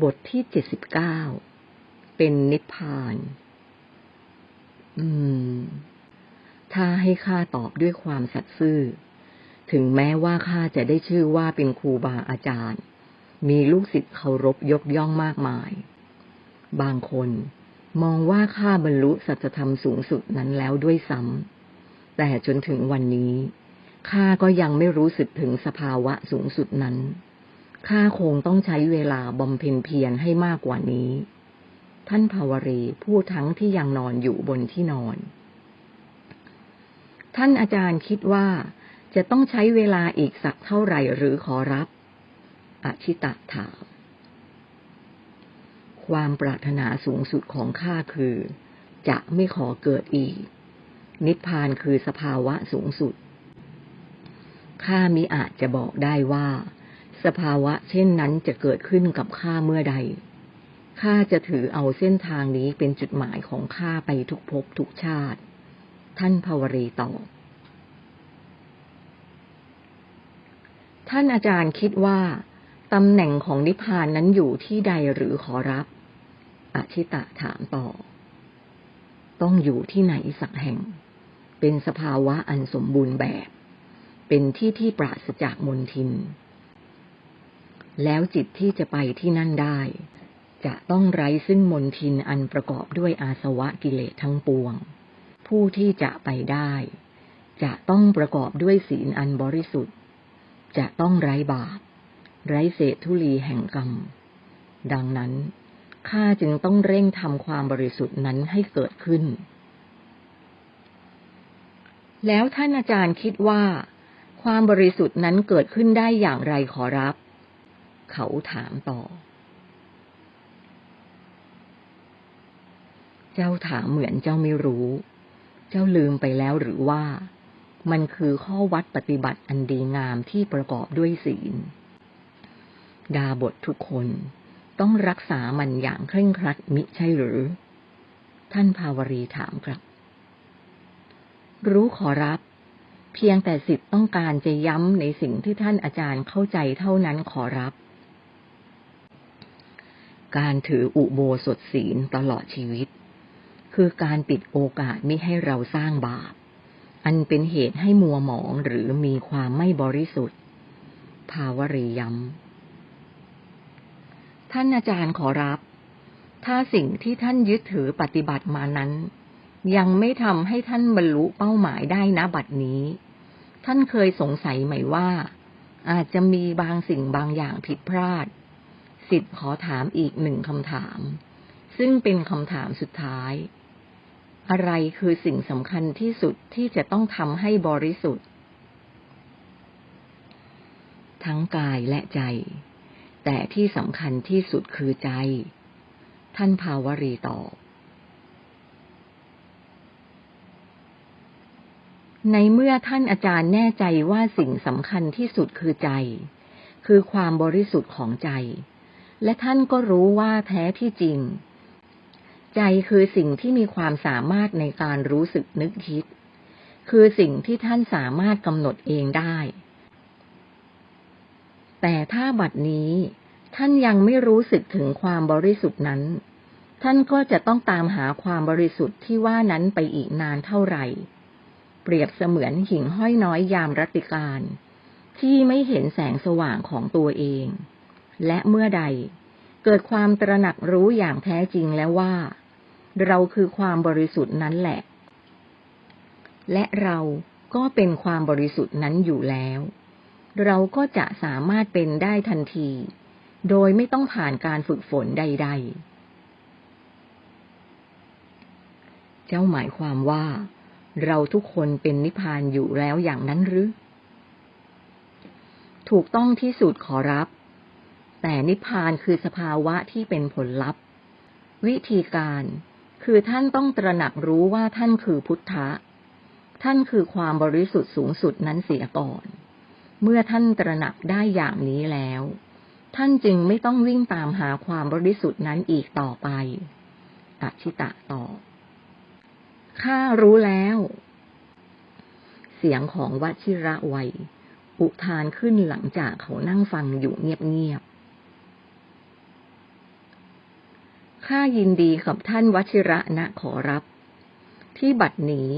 บทที่เจ็ดสิบเก้า เป็นนิพพาน อืม ถ้าให้ข้าตอบด้วยความสัตย์ซื่อ ถึงแม้ว่าข้าจะได้ชื่อว่าเป็นครูบาอาจารย์ มีลูกศิษย์เคารพยกย่องมากมาย บางคนมองว่าข้าบรรลุสัจธรรมสูงสุดนั้นแล้วด้วยซ้ำ แต่จนถึงวันนี้ข้าก็ยังไม่รู้สึกถึงสภาวะสูงสุดนั้น ข้าคงต้องใช้เวลาบำเพ็ญเพียรให้มากกว่านี้ ท่านภาวรีพูดทั้งที่ยังนอนอยู่บนที่นอน ท่านอาจารย์คิดว่าจะต้องใช้เวลาอีกสักเท่าไหร่หรือขอรับ อชิตะถาม ความปรารถนาสูงสุดของข้าคือ จะไม่ขอเกิดอีก นิพพานคือสภาวะสูงสุด ข้ามิอาจจะบอกได้ว่า สภาวะเช่นนั้นจะเกิดขึ้นกับข้าเมื่อใด ข้าจะถือเอาเส้นทางนี้เป็นจุดหมายของข้าไปทุกภพทุกชาติ ท่านภาวรีตอบ ท่านอาจารย์คิดว่าตำแหน่งของนิพพานนั้นอยู่ที่ใดหรือขอรับอชิตะถามต่อ ต้องอยู่ที่ไหนสักแห่ง เป็นสภาวะอันสมบูรณ์แบบ เป็นที่ที่ปราศจากมนทิน แล้วจิตที่จะไปที่นั่นได้ จะต้องไร้ซึ่งมนทินอันประกอบด้วยอาสวะกิเลสทั้งปวง ผู้ที่จะไปได้ จะต้องประกอบด้วยศีลอันบริสุทธิ์ จะต้องไร้บาปไร้เศษทุลีแห่งกรรม ดังนั้นข้าจึงต้องเร่งทำความบริสุทธิ์นั้นให้เกิดขึ้น แล้วท่านอาจารย์คิดว่า ความบริสุทธิ์นั้นเกิดขึ้นได้อย่างไรขอรับ เขาถามต่อ เจ้าถามเหมือนเจ้าไม่รู้ เจ้าลืมไปแล้วหรือว่า มันคือข้อวัดปฏิบัติอันดีงามที่ประกอบด้วยศีล ดาบททุกคนต้องรักษามันอย่างเคร่งครัดมิใช่หรือ ท่านภาวรีถามกลับ รู้ขอรับ เพียงแต่สิทธิ์ต้องการจะย้ำในสิ่งที่ท่านอาจารย์เข้าใจเท่านั้นขอรับ การถืออุโบสถศีลตลอดชีวิต คือการปิดโอกาสไม่ให้เราสร้างบาป อันเป็นเหตุให้มัวหมองหรือมีความไม่บริสุทธิ์ ภาวรีย้ำท่านอาจารย์ขอรับ ถ้าสิ่งที่ท่านยึดถือปฏิบัติมานั้น ยังไม่ทำให้ท่านบรรลุเป้าหมายได้นะบัดนี้ ท่านเคยสงสัยไหมว่า อาจจะมีบางสิ่งบางอย่างผิดพลาด สิทธิ์ขอถามอีกหนึ่งคำถาม ซึ่งเป็นคำถามสุดท้าย อะไรคือสิ่งสำคัญที่สุดที่จะต้องทำให้บริสุทธิ์ ทั้งกายและใจ แต่ที่สำคัญที่สุดคือใจ ท่านภาวรีตอบในเมื่อท่านอาจารย์แน่ใจว่าสิ่งสำคัญที่สุดคือใจ คือความบริสุทธิ์ของใจ และท่านก็รู้ว่าแท้ที่จริง ใจคือสิ่งที่มีความสามารถในการรู้สึกนึกคิด คือสิ่งที่ท่านสามารถกำหนดเองได้ แต่ถ้าบัดนี้ ท่านยังไม่รู้สึกถึงความบริสุทธิ์นั้น ท่านก็จะต้องตามหาความบริสุทธิ์ที่ว่านั้นไปอีกนานเท่าไหร่ เปรียบเสมือนหิ่งห้อยน้อยยามรัติการ ที่ไม่เห็นแสงสว่างของตัวเอง และเมื่อใด เกิดความตระหนักรู้อย่างแท้จริงแล้วว่า เราคือความบริสุทธิ์นั้นแหละ และเราก็เป็นความบริสุทธิ์นั้นอยู่แล้ว เราก็จะสามารถเป็นได้ทันที โดยไม่ต้องผ่านการฝึกฝนใด ๆ เจ้าหมายความว่า เราทุกคนเป็นนิพพานอยู่แล้วอย่างนั้นหรือ ถูกต้องที่สุดขอรับ แต่นิพพานคือสภาวะที่เป็นผลลัพธ์ วิธีการ คือท่านต้องตระหนักรู้ว่าท่านคือพุทธะ ท่านคือความบริสุทธิ์สูงสุดนั้นเสียก่อน เมื่อท่านตระหนักได้อย่างนี้แล้ว ท่านจึงไม่ต้องวิ่งตามหาความบริสุทธิ์นั้นอีกต่อไปอชิตะตอบข้ารู้แล้ว เสียงของวชิระไวอุทานขึ้นหลังจากเขานั่งฟังอยู่เงียบ ข้ายินดีกับท่านวชิระนะขอรับ ที่บัดนี้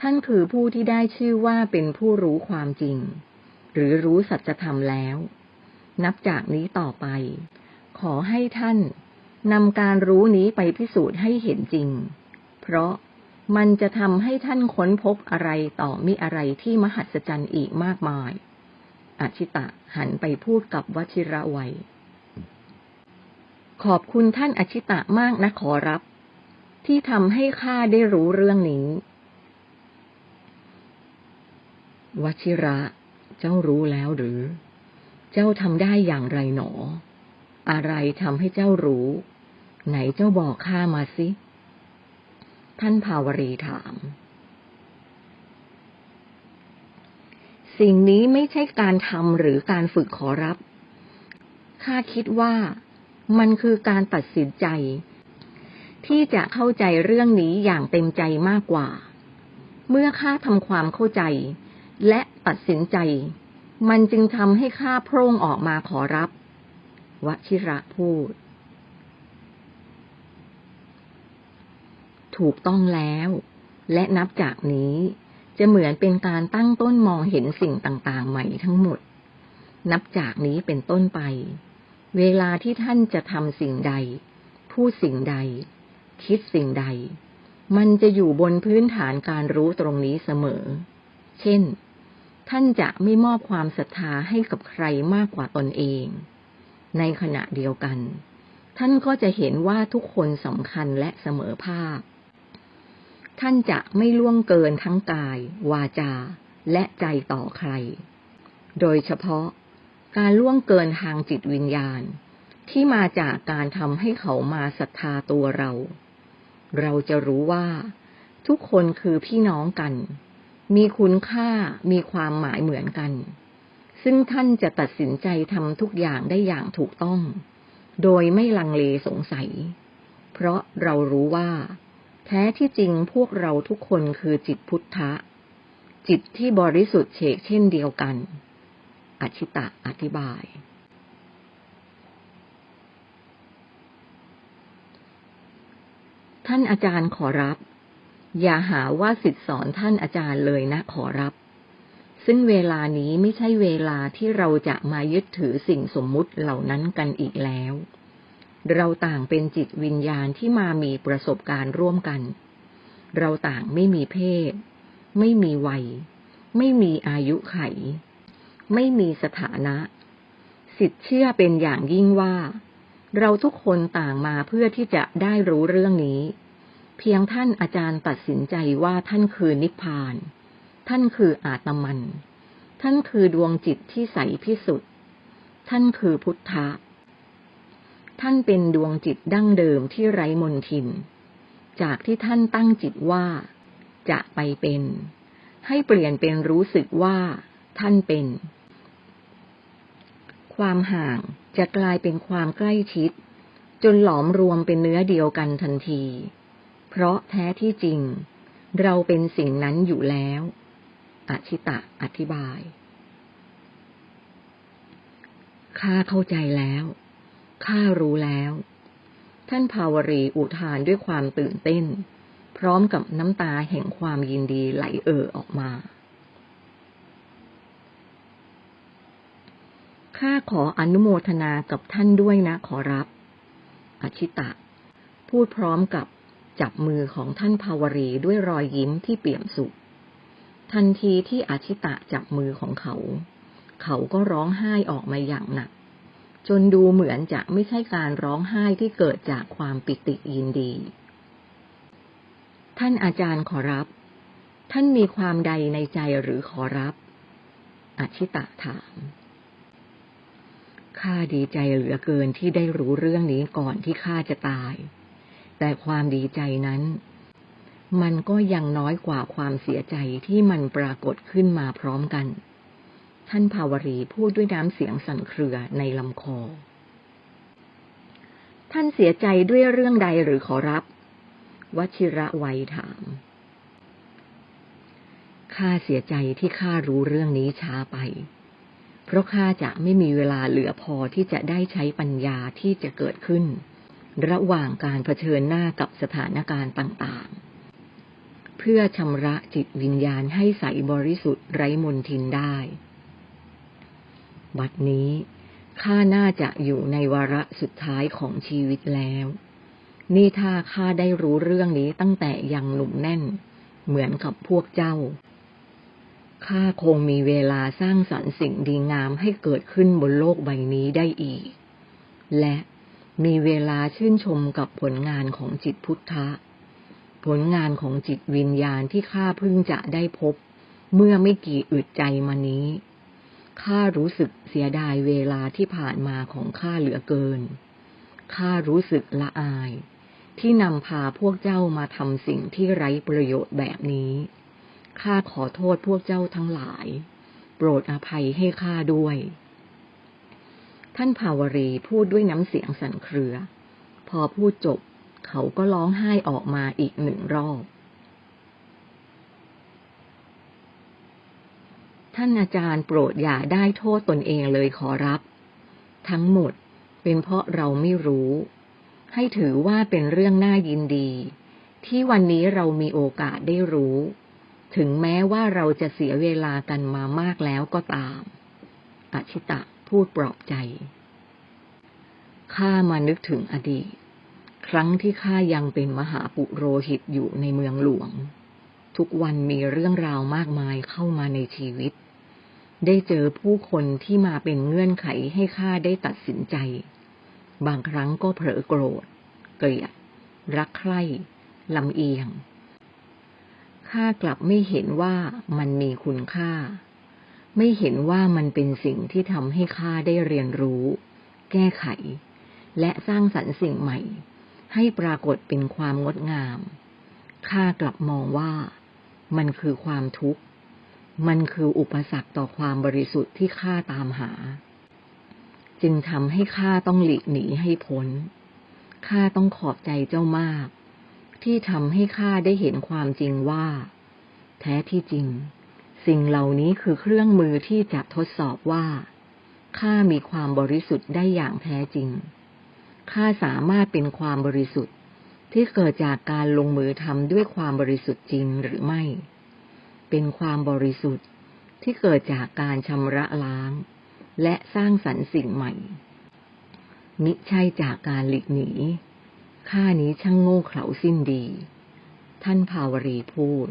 ท่านคือผู้ที่ได้ชื่อว่าเป็นผู้รู้ความจริง หรือรู้สัจธรรมแล้ว นับจากนี้ต่อไป ขอให้ท่านนำการรู้นี้ไปพิสูจน์ให้เห็นจริง เพราะมันจะทำให้ท่านค้นพบอะไรต่อมิอะไรที่มหัศจรรย์อีกมากมายอาชิตะหันไปพูดกับวชิระไว ขอบคุณท่านอชิตะมากนะขอรับ ที่ทำให้ข้าได้รู้เรื่องนี้ วชิระ เจ้ารู้แล้วหรือ เจ้าทำได้อย่างไรหนอ อะไรทำให้เจ้ารู้ ไหนเจ้าบอกข้ามาสิ ท่านภาวรีถาม สิ่งนี้ไม่ใช่การทำหรือการฝึกขอรับข้าคิดว่า มันคือการตัดสินใจ ที่จะเข้าใจเรื่องนี้อย่างเต็มใจมากกว่า เมื่อข้าทำความเข้าใจ และตัดสินใจ มันจึงทำให้ข้าโพร่งออกมาขอรับ วชิระพูด ถูกต้องแล้ว และนับจากนี้จะเหมือนเป็นการตั้งต้นมองเห็นสิ่งต่างๆ ใหม่ทั้งหมด นับจากนี้เป็นต้นไป เวลาที่ท่านจะทำสิ่งใด พูดสิ่งใด คิดสิ่งใด มันจะอยู่บนพื้นฐานการรู้ตรงนี้เสมอ เช่น ท่านจะไม่มอบความศรัทธาให้กับใครมากกว่าตนเอง ในขณะเดียวกัน ท่านก็จะเห็นว่าทุกคนสำคัญและเสมอภาค ท่านจะไม่ล่วงเกินทั้งกาย วาจา และใจต่อใคร โดยเฉพาะ การล่วงเกินทางจิตวิญญาณ ที่มาจากการทำให้เขามาศรัทธาตัวเรา เราจะรู้ว่า ทุกคนคือพี่น้องกัน มีคุณค่ามีความหมายเหมือนกัน ซึ่งท่านจะตัดสินใจทำทุกอย่างได้อย่างถูกต้อง โดยไม่ลังเลสงสัย เพราะเรารู้ว่า แท้ที่จริงพวกเราทุกคนคือจิตพุทธะ จิตที่บริสุทธิ์เฉกเช่นเดียวกัน อชิตะอธิบาย ท่านอาจารย์ขอรับ อย่าหาว่าสิทธิสอนท่านอาจารย์เลยนะขอรับ ซึ่งเวลานี้ไม่ใช่เวลาที่เราจะมายึดถือสิ่งสมมุติเหล่านั้นกันอีกแล้ว เราต่างเป็นจิตวิญญาณที่มามีประสบการณ์ร่วมกัน เราต่างไม่มีเพศ ไม่มีวัย ไม่มีอายุไข ไม่มีสถานะ สิทธิ์เชื่อเป็นอย่างยิ่งว่า เราทุกคนต่างมาเพื่อที่จะได้รู้เรื่องนี้ เพียงท่านอาจารย์ตัดสินใจว่าท่านคือนิพพาน ท่านคืออาตมัน ท่านคือดวงจิตที่ใสพิสุทธิ์ท่านคือพุทธะ ท่านเป็นดวงจิตดั้งเดิมที่ไร้มนทิน จากที่ท่านตั้งจิตว่า จะไปเป็น ให้เปลี่ยนเป็นรู้สึกว่า ท่านเป็น ความห่างจะกลายเป็นความใกล้ชิด จนหลอมรวมเป็นเนื้อเดียวกันทันที เพราะแท้ที่จริง เราเป็นสิ่งนั้นอยู่แล้วอชิตะอธิบายข้าเข้าใจแล้วข้ารู้แล้ว ท่านภาวรีอุทานด้วยความตื่นเต้น พร้อมกับน้ำตาแห่งความยินดีไหลเอ่อออกมา ข้าขออนุโมทนากับท่านด้วยนะขอรับ อชิตะ พูดพร้อมกับจับมือของท่านภาวรีด้วยรอยยิ้มที่เปี่ยมสุข ทันทีที่อชิตะจับมือของเขา เขาก็ร้องไห้ออกมาอย่างหนัก จนดูเหมือนจะไม่ใช่การร้องไห้ที่เกิดจากความปิติยินดี ท่านอาจารย์ขอรับ ท่านมีความใดในใจหรือขอรับอชิตะถาม ข้าดีใจเหลือเกินที่ได้รู้เรื่องนี้ก่อนที่ข้าจะตาย แต่ความดีใจนั้น มันก็ยังน้อยกว่าความเสียใจที่มันปรากฏขึ้นมาพร้อมกัน ท่านภาวรีพูดด้วยน้ำเสียงสั่นเครือในลำคอ ท่านเสียใจด้วยเรื่องใดหรือขอรับ วชิระไวถามข้าเสียใจที่ข้ารู้เรื่องนี้ช้าไป เพราะข้าจะไม่มีเวลาเหลือพอที่จะได้ใช้ปัญญาที่จะเกิดขึ้น ระหว่างการเผชิญหน้ากับสถานการณ์ต่างๆ เพื่อชำระจิตวิญญาณให้ใสบริสุทธิ์ไร้มนทินได้ บัดนี้ข้าน่าจะอยู่ในวาระสุดท้ายของชีวิตแล้ว นี่ถ้าข้าได้รู้เรื่องนี้ตั้งแต่ยังหนุ่มแน่น เหมือนกับพวกเจ้า ข้าคงมีเวลาสร้างสรรค์สิ่งดีงามให้เกิดขึ้นบนโลกใบนี้ได้อีก และมีเวลาชื่นชมกับผลงานของจิตพุทธะ ผลงานของจิตวิญญาณที่ข้าเพิ่งจะได้พบ เมื่อไม่กี่อึดใจมานี้ข้ารู้สึกเสียดายเวลาที่ผ่านมาของข้าเหลือเกิน ข้ารู้สึกละอาย ที่นำพาพวกเจ้ามาทำสิ่งที่ไร้ประโยชน์แบบนี้ ข้าขอโทษพวกเจ้าทั้งหลาย โปรดอภัยให้ข้าด้วย ท่านภาวรีพูดด้วยน้ำเสียงสั่นเครือ พอพูดจบเขาก็ร้องไห้ออกมาอีกหนึ่งรอบ ท่านอาจารย์โปรดอย่าได้โทษตนเองเลยขอรับ ทั้งหมดเป็นเพราะเราไม่รู้ ให้ถือว่าเป็นเรื่องน่ายินดี ที่วันนี้เรามีโอกาสได้รู้ ถึงแม้ว่าเราจะเสียเวลากันมามากแล้วก็ตามอชิตะพูดปลอบใจ ข้ามานึกถึงอดีต ครั้งที่ข้ายังเป็นมหาปุโรหิตอยู่ในเมืองหลวง ทุกวันมีเรื่องราวมากมายเข้ามาในชีวิต ได้เจอผู้คนที่มาเป็นเงื่อนไขให้ข้าได้ตัดสินใจ บางครั้งก็เผลอโกรธ เกลียด รักใคร่ลำเอียง ข้ากลับไม่เห็นว่ามันมีคุณค่า ไม่เห็นว่ามันเป็นสิ่งที่ทำให้ข้าได้เรียนรู้ แก้ไข และสร้างสรรค์สิ่งใหม่ ให้ปรากฏเป็นความงดงามข้ากลับมองว่า มันคือความทุกข์ มันคืออุปสรรคต่อความบริสุทธิ์ที่ข้าตามหา จึงทำให้ข้าต้องหลีกหนีให้พ้นข้าต้องขอบใจเจ้ามาก ที่ทำให้ข้าได้เห็นความจริงว่า แท้ที่จริง สิ่งเหล่านี้คือเครื่องมือที่จะทดสอบว่าข้ามีความบริสุทธิ์ได้อย่างแท้จริงข้าสามารถเป็นความบริสุทธิ์ที่เกิดจากการลงมือทำด้วยความบริสุทธิ์จริงหรือไม่ เป็นความบริสุทธิ์ที่เกิดจากการชำระล้าง และสร้างสรรค์สิ่งใหม่ มิใช่จากการหลีกหนี ข้านี้ช่างโง่เขลาสิ้นดี ท่านภาวรีพูด